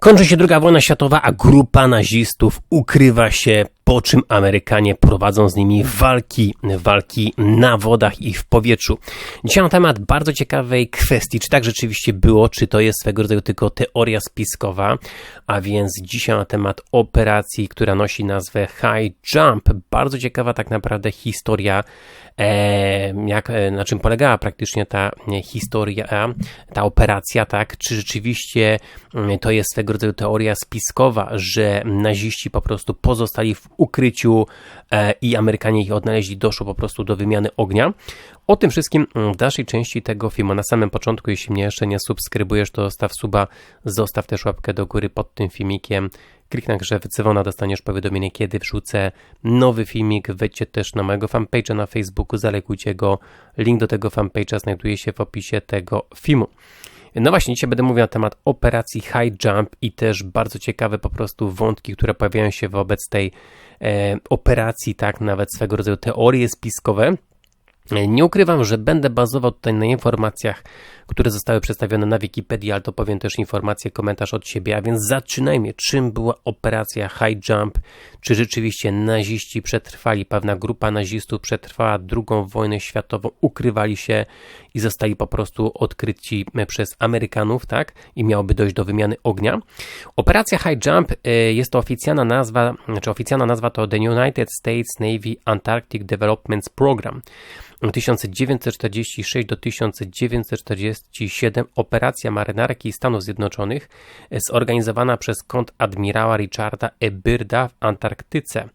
Kończy się II wojna światowa, a grupa nazistów ukrywa się, po czym Amerykanie prowadzą z nimi walki, walki na wodach i w powietrzu. Dzisiaj na temat bardzo ciekawej kwestii, czy tak rzeczywiście było, czy to jest swego rodzaju tylko teoria spiskowa, a więc dzisiaj na temat operacji, która nosi nazwę High Jump. Bardzo ciekawa tak naprawdę historia, e, jak, e, na czym polegała praktycznie ta historia, ta operacja, tak, czy rzeczywiście mm, to jest swego rodzaju teoria spiskowa, że naziści po prostu pozostali w ukryciu e, i Amerykanie ich odnaleźli, doszło po prostu do wymiany ognia. O tym wszystkim w dalszej części tego filmu. Na samym początku, jeśli mnie jeszcze nie subskrybujesz, to zostaw suba, zostaw też łapkę do góry pod tym filmikiem. Klik na grze wycywona, dostaniesz powiadomienie, kiedy wrzucę nowy filmik. Wejdźcie też na mojego fanpage'a na Facebooku, zalekujcie go. Link do tego fanpage'a znajduje się w opisie tego filmu. No właśnie, dzisiaj będę mówił na temat operacji High Jump i też bardzo ciekawe po prostu wątki, które pojawiają się wobec tej e, operacji, tak, nawet swego rodzaju teorie spiskowe. Nie ukrywam, że będę bazował tutaj na informacjach, które zostały przedstawione na Wikipedii, ale to powiem też informację, komentarz od siebie. A więc zaczynajmy. Czym była operacja High Jump? Czy rzeczywiście naziści przetrwali, pewna grupa nazistów przetrwała II wojnę światową, ukrywali się i zostali po prostu odkryci przez Amerykanów, tak? I miałoby dojść do wymiany ognia. Operacja High Jump e, jest to oficjalna nazwa, znaczy oficjalna nazwa to The United States Navy Antarctic Development Program. 1946 do 1947 operacja marynarki Stanów Zjednoczonych zorganizowana przez kontradmirała Richarda E. Byrda w Antarktyce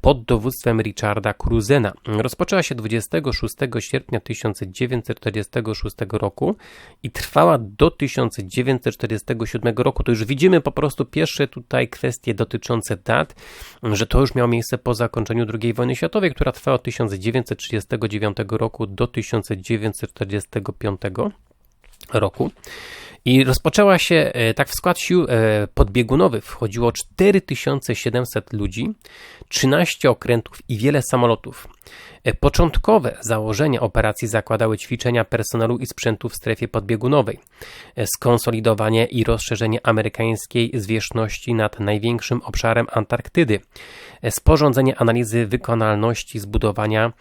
pod dowództwem Richarda Cruzena. Rozpoczęła się 26 sierpnia 1946 roku i trwała do 1947 roku. To już widzimy po prostu pierwsze tutaj kwestie dotyczące dat, że to już miało miejsce po zakończeniu II wojny światowej, która trwała od 1939 roku do 1945 roku. I rozpoczęła się, e, tak w skład sił e, podbiegunowych wchodziło 4700 ludzi, 13 okrętów i wiele samolotów. E, początkowe założenia operacji zakładały ćwiczenia personelu i sprzętu w strefie podbiegunowej, skonsolidowanie i rozszerzenie amerykańskiej zwierzchności nad największym obszarem Antarktydy, sporządzenie analizy wykonalności zbudowania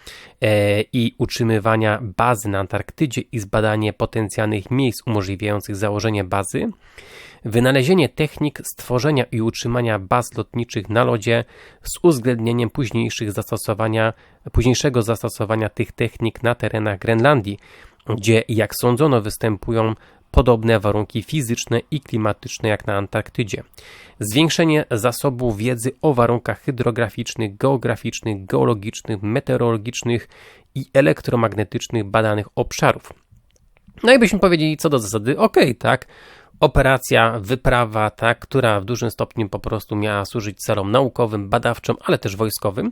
i utrzymywania bazy na Antarktydzie i zbadanie potencjalnych miejsc umożliwiających założenie bazy, wynalezienie technik stworzenia i utrzymania baz lotniczych na lodzie z uwzględnieniem późniejszych zastosowania, późniejszego zastosowania tych technik na terenach Grenlandii, gdzie, jak sądzono, występują podobne warunki fizyczne i klimatyczne jak na Antarktydzie. Zwiększenie zasobów wiedzy o warunkach hydrograficznych, geograficznych, geologicznych, meteorologicznych i elektromagnetycznych badanych obszarów. No i byśmy powiedzieli co do zasady, ok, tak, operacja, wyprawa, tak, która w dużym stopniu po prostu miała służyć celom naukowym, badawczym, ale też wojskowym.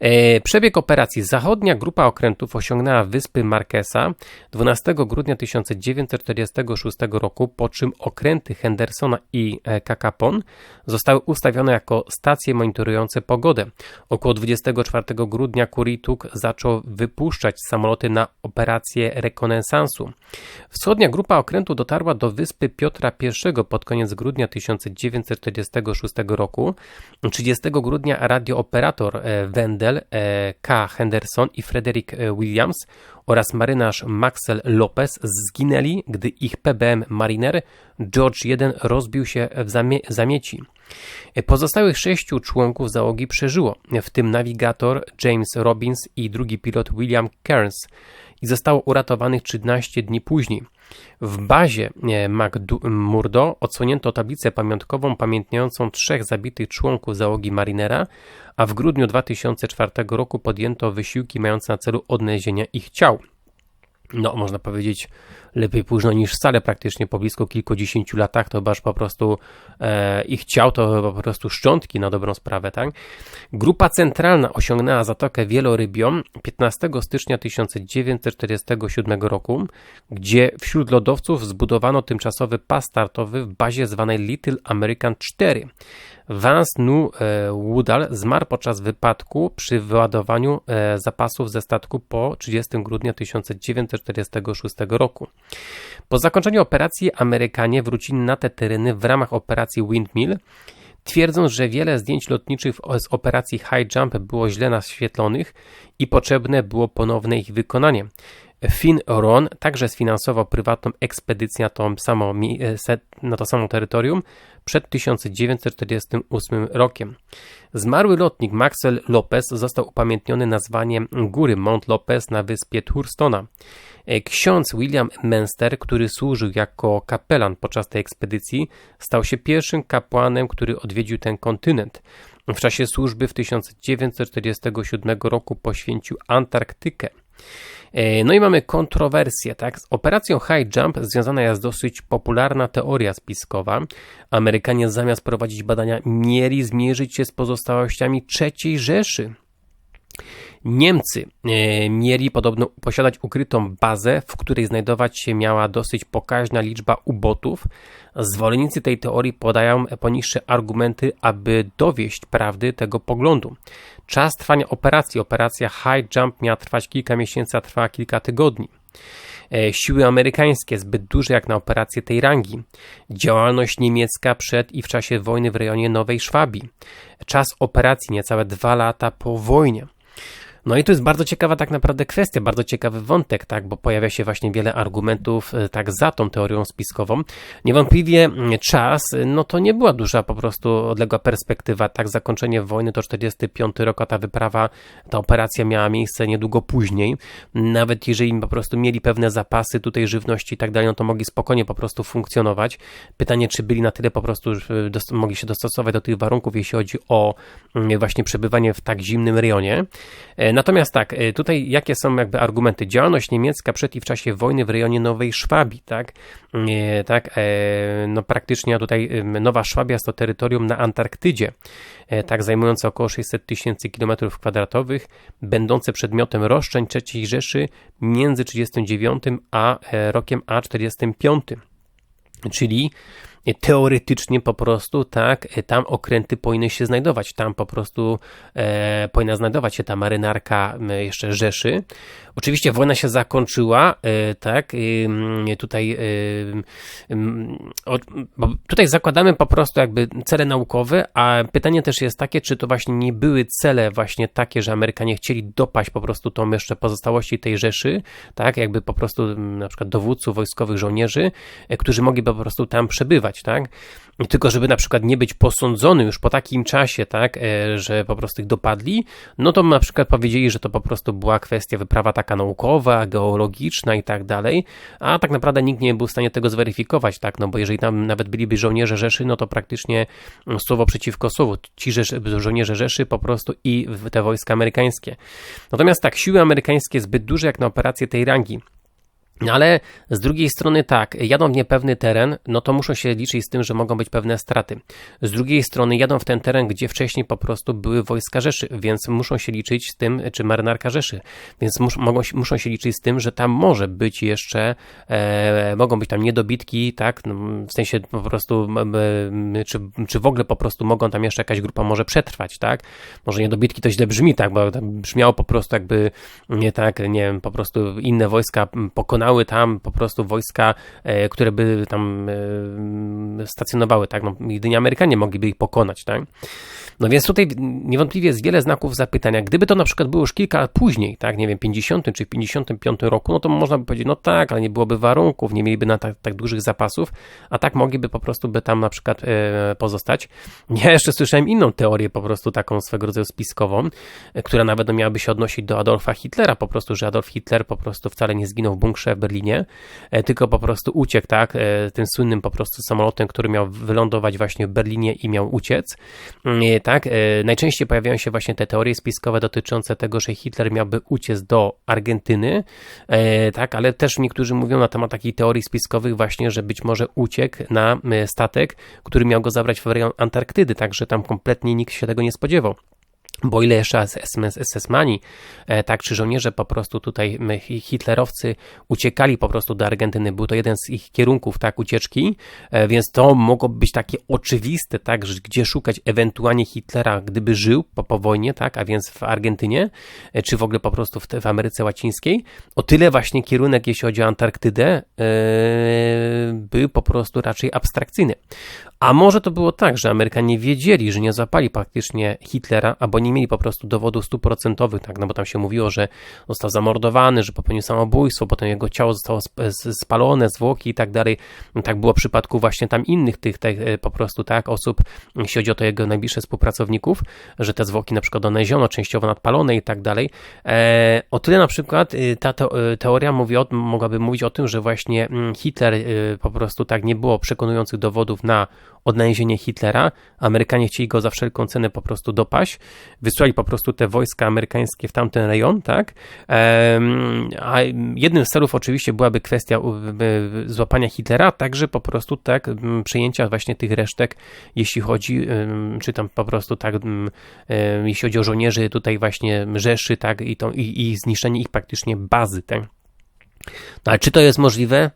E, przebieg operacji. Zachodnia grupa okrętów osiągnęła wyspy Marquesa 12 grudnia 1946 roku, po czym okręty Hendersona i e, Kakapon zostały ustawione jako stacje monitorujące pogodę. Około 24 grudnia Kurituk zaczął wypuszczać samoloty na operację rekonesansu. Wschodnia grupa okrętu dotarła do wyspy Piotra I pod koniec grudnia 1946 roku. 30 grudnia radiooperator e, Wendell e, K. Henderson i Frederick e, Williams oraz marynarz Maxwell Lopez zginęli, gdy ich PBM Mariner George I rozbił się w zamie zamieci. Pozostałych sześciu członków załogi przeżyło, w tym nawigator James Robbins i drugi pilot William Cairns i zostało uratowanych 13 dni później. W bazie e, McMurdo odsłonięto tablicę pamiątkową pamiętniającą trzech zabitych członków załogi Marinera, a w grudniu 2004 roku podjęto wysiłki mające na celu odnalezienie ich ciał. No, można powiedzieć, lepiej późno niż wcale, praktycznie po blisko kilkudziesięciu latach, to chyba po prostu e, ich ciał to po prostu szczątki na dobrą sprawę, tak? Grupa centralna osiągnęła Zatokę Wielorybią 15 stycznia 1947 roku, gdzie wśród lodowców zbudowano tymczasowy pas startowy w bazie zwanej Little American 4. Vance Nu Woodall zmarł podczas wypadku przy wyładowaniu zapasów ze statku po 30 grudnia 1946 roku. Po zakończeniu operacji Amerykanie wrócili na te tereny w ramach operacji Windmill, twierdząc, że wiele zdjęć lotniczych z operacji High Jump było źle naświetlonych i potrzebne było ponowne ich wykonanie. Finn Ron także sfinansował prywatną ekspedycję na to samo, e, na to samo terytorium przed 1948 rokiem. Zmarły lotnik Maxwell Lopez został upamiętniony nazwaniem góry Mount Lopez na wyspie Thurstona. E, ksiądz William Menster, który służył jako kapelan podczas tej ekspedycji, stał się pierwszym kapłanem, który odwiedził ten kontynent. W czasie służby w 1947 roku poświęcił Antarktykę. E, no i mamy kontrowersję, tak? Z operacją High Jump związana jest dosyć popularna teoria spiskowa. Amerykanie zamiast prowadzić badania mieli zmierzyć się z pozostałościami III Rzeszy. Niemcy e, mieli podobno posiadać ukrytą bazę, w której znajdować się miała dosyć pokaźna liczba ubotów. Zwolennicy tej teorii podają poniższe argumenty, aby dowieść prawdy tego poglądu. Czas trwania operacji, operacja High Jump miała trwać kilka miesięcy, a trwała kilka tygodni. E, siły amerykańskie zbyt duże jak na operację tej rangi. Działalność niemiecka przed i w czasie wojny w rejonie Nowej Szwabii. Czas operacji niecałe dwa lata po wojnie. No i to jest bardzo ciekawa tak naprawdę kwestia, bardzo ciekawy wątek, tak, bo pojawia się właśnie wiele argumentów e, tak za tą teorią spiskową. Niewątpliwie mm, czas, e, no to nie była duża po prostu odległa perspektywa, tak, zakończenie wojny to 45 rok, a ta wyprawa, ta operacja miała miejsce niedługo później. Nawet jeżeli po prostu mieli pewne zapasy tutaj żywności i tak dalej, no to mogli spokojnie po prostu funkcjonować. Pytanie, czy byli na tyle po prostu, mogli się dostosować do tych warunków, jeśli chodzi o mm, właśnie przebywanie w tak zimnym rejonie. Natomiast tak, y, tutaj jakie są jakby argumenty? Działalność niemiecka przed i w czasie wojny w rejonie Nowej Szwabii, tak? tak, e, no praktycznie tutaj Nowa Szwabia jest to terytorium na Antarktydzie, e, tak zajmujące około 600 tysięcy kilometrów kwadratowych, będące przedmiotem roszczeń III Rzeszy między 39 a e, rokiem a 45. Czyli teoretycznie po prostu, tak, tam okręty powinny się znajdować, tam po prostu e, powinna znajdować się ta marynarka jeszcze Rzeszy. Oczywiście wojna się zakończyła, e, tak, e, tutaj, e, bo tutaj zakładamy po prostu jakby cele naukowe, a pytanie też jest takie, czy to właśnie nie były cele właśnie takie, że Amerykanie chcieli dopaść po prostu tą jeszcze pozostałości tej Rzeszy, tak, jakby po prostu na przykład dowódców wojskowych żołnierzy, e, którzy mogli po prostu tam przebywać, tak? Tylko żeby na przykład nie być posądzony już po takim czasie, tak, e, że po prostu ich dopadli, no to na przykład powiedzieli, że to po prostu była kwestia wyprawa taka naukowa, geologiczna i tak dalej, a tak naprawdę nikt nie był w stanie tego zweryfikować, tak, no bo jeżeli tam nawet byliby żołnierze Rzeszy, no to praktycznie słowo przeciwko słowu, ci żołnierze Rzeszy po prostu i te wojska amerykańskie. Natomiast tak, siły amerykańskie zbyt duże jak na operację tej rangi, ale z drugiej strony tak, jadą w niepewny teren, no to muszą się liczyć z tym, że mogą być pewne straty. Z drugiej strony jadą w ten teren, gdzie wcześniej po prostu były wojska Rzeszy, więc muszą się liczyć z tym, czy marynarka Rzeszy, więc mus, mogą, muszą się liczyć z tym, że tam może być jeszcze, e, mogą być tam niedobitki, tak, no, w sensie po prostu, e, czy, czy w ogóle po prostu mogą tam jeszcze jakaś grupa może przetrwać, tak, może niedobitki to źle brzmi, tak, bo brzmiało po prostu jakby, nie tak, nie wiem, po prostu inne wojska pokonały pokonały tam po prostu wojska, e, które by tam e, stacjonowały, tak? No, jedynie Amerykanie mogliby ich pokonać, tak? No więc tutaj niewątpliwie jest wiele znaków zapytania. Gdyby to na przykład było już kilka lat później, tak, nie wiem, 50 czy 55 roku, no to można by powiedzieć, no tak, ale nie byłoby warunków, nie mieliby na tak, tak dużych zapasów, a tak mogliby po prostu by tam na przykład e, pozostać. Ja jeszcze słyszałem inną teorię, po prostu taką swego rodzaju spiskową, e, która nawet miałaby się odnosić do Adolfa Hitlera, po prostu, że Adolf Hitler po prostu wcale nie zginął w bunkrze w Berlinie, e, tylko po prostu uciekł, tak, e, tym słynnym po prostu samolotem, który miał wylądować właśnie w Berlinie i miał uciec. E, tak? E, najczęściej pojawiają się właśnie te teorie spiskowe dotyczące tego, że Hitler miałby uciec do Argentyny, e, tak? Ale też niektórzy mówią na temat takich teorii spiskowych właśnie, że być może uciekł na statek, który miał go zabrać w rejon Antarktydy, także tam kompletnie nikt się tego nie spodziewał. Bo ile jeszcze SS-mani, e, tak, czy żołnierze po prostu tutaj hitlerowcy uciekali po prostu do Argentyny, był to jeden z ich kierunków, tak, ucieczki, e, więc to mogło być takie oczywiste, tak, że gdzie szukać ewentualnie Hitlera, gdyby żył po, po wojnie, tak, a więc w Argentynie, e, czy w ogóle po prostu w, w Ameryce Łacińskiej, o tyle właśnie kierunek, jeśli chodzi o Antarktydę, był po prostu raczej abstrakcyjny. A może to było tak, że Amerykanie wiedzieli, że nie zapali praktycznie Hitlera, albo nie mieli po prostu dowodów stuprocentowych, tak, no bo tam się mówiło, że został zamordowany, że popełnił samobójstwo, potem jego ciało zostało spalone, zwłoki i tak dalej. Tak było w przypadku właśnie tam innych tych, tych e, po prostu tak osób, jeśli chodzi o to jego najbliższe współpracowników, że te zwłoki na przykład odnaleziono, częściowo nadpalone i tak dalej. E, o tyle na przykład y, ta y, teoria mówi o, mogłaby mówić o tym, że właśnie mm, Hitler po prostu tak nie było przekonujących dowodów na odnalezienie Hitlera. Amerykanie chcieli go za wszelką cenę po prostu dopaść. Wysłali po prostu te wojska amerykańskie w tamten rejon, tak? A jednym z celów oczywiście byłaby kwestia złapania Hitlera, także po prostu tak przejęcia właśnie tych resztek, jeśli chodzi, czy tam po prostu tak, jeśli chodzi o żołnierzy tutaj właśnie Rzeszy, tak, i, to, i, i zniszczenie ich praktycznie bazy, tak? No ale czy to jest możliwe?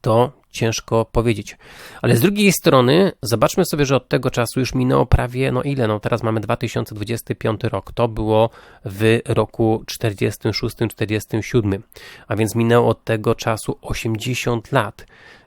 To ciężko powiedzieć. Ale z drugiej strony, zobaczmy sobie, że od tego czasu już minęło prawie, no ile, no teraz mamy 2025 rok, to było w roku 46-47, a więc minęło od tego czasu 80 lat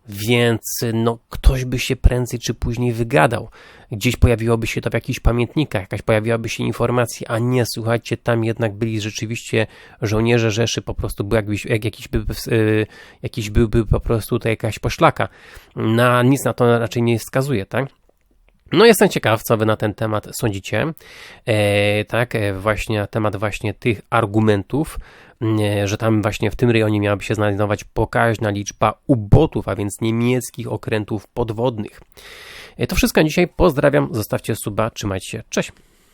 więc no, ktoś by się prędzej czy później wygadał. Gdzieś pojawiłoby się to w jakichś pamiętnikach, jakaś pojawiłaby się informacja, a nie, słuchajcie, tam jednak byli rzeczywiście żołnierze Rzeszy, po prostu był jakiś, jak jakiś, y, jakiś byłby po prostu to jakaś poszlaka. Na nic na to raczej nie wskazuje, tak? No jestem ciekaw, co wy na ten temat sądzicie. E, tak, e, właśnie na temat właśnie tych argumentów, e, że tam właśnie w tym rejonie miałaby się znajdować pokaźna liczba ubotów, a więc niemieckich okrętów podwodnych. E, to wszystko dzisiaj. Pozdrawiam, zostawcie suba, trzymajcie się. Cześć.